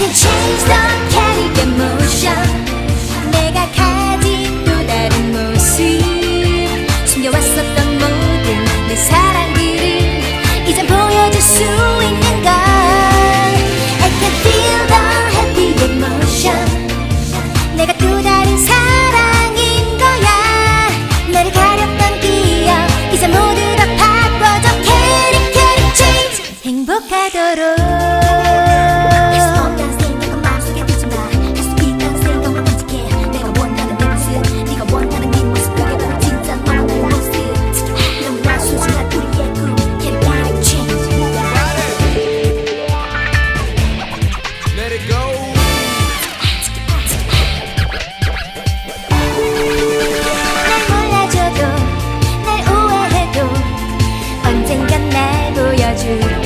can change the carry emotion 내가 가진 또 다른 모습 숨겨왔었던 모든 내 사랑들을 이제 보여줄 수 있는 걸 I can feel the happy emotion 내가 또 다른 사랑인 거야 너를 가렸던 기억 이제 모두 다 바꿔줘 can it change 행복하도록 날 몰라줘도 날 오해해도 언젠간 날 보여줄